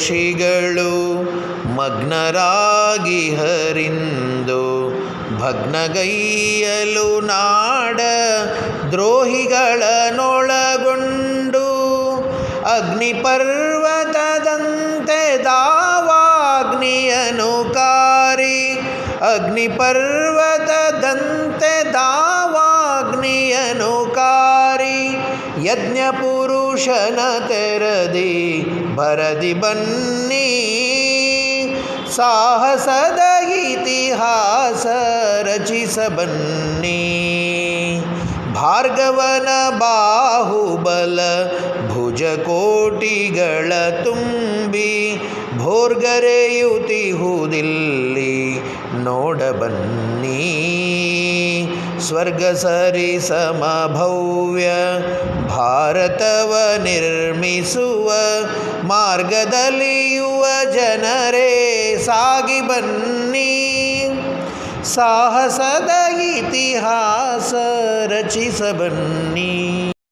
ಋಷಿಗಳು ಮಗ್ನರಾಗಿ ಹರಿಂದು ಭಗ್ನಗೈಯಲು ನಾಡ ದ್ರೋಹಿಗಳನ್ನೊಳಗೊಂಡು ಅಗ್ನಿಪರ್ವತದಂತೆ ದಾವಾಗ್ನಿಯನು ಕಾರಿ ಅಗ್ನಿಪರ್ವತದಂತೆ ದಾವಾಗ್ನಿಯನು ಕಾರಿ ಯಜ್ಞ ಪುರುಷನ ತೆರದಿ ಭರದಿ ಬನ್ನಿ. ಸಾಹಸದ ಇತಿಹಾಸ ರಚಿಸ ಬನ್ನಿ. ಭಾರ್ಗವನ ಬಾಹುಬಲ ಭುಜಕೋಟಿಗಳ ತುಂಬಿ ಭೋರ್ಗರೆಯುತಿಹುದಿಲ್ಲಿ ನೋಡಬನ್ನಿ ಸ್ವರ್ಗ ಸರಿ ಸಮಭವ್ಯ ಭಾರತವ ನಿರ್ಮಿಸುವ ಮಾರ್ಗದಲ್ಲಿ ಯುವ ಜನರೇ ಸಾಗಿ ಬನ್ನಿ. ಸಾಹಸದ ಇತಿಹಾಸ ರಚಿಸ ಬನ್ನಿ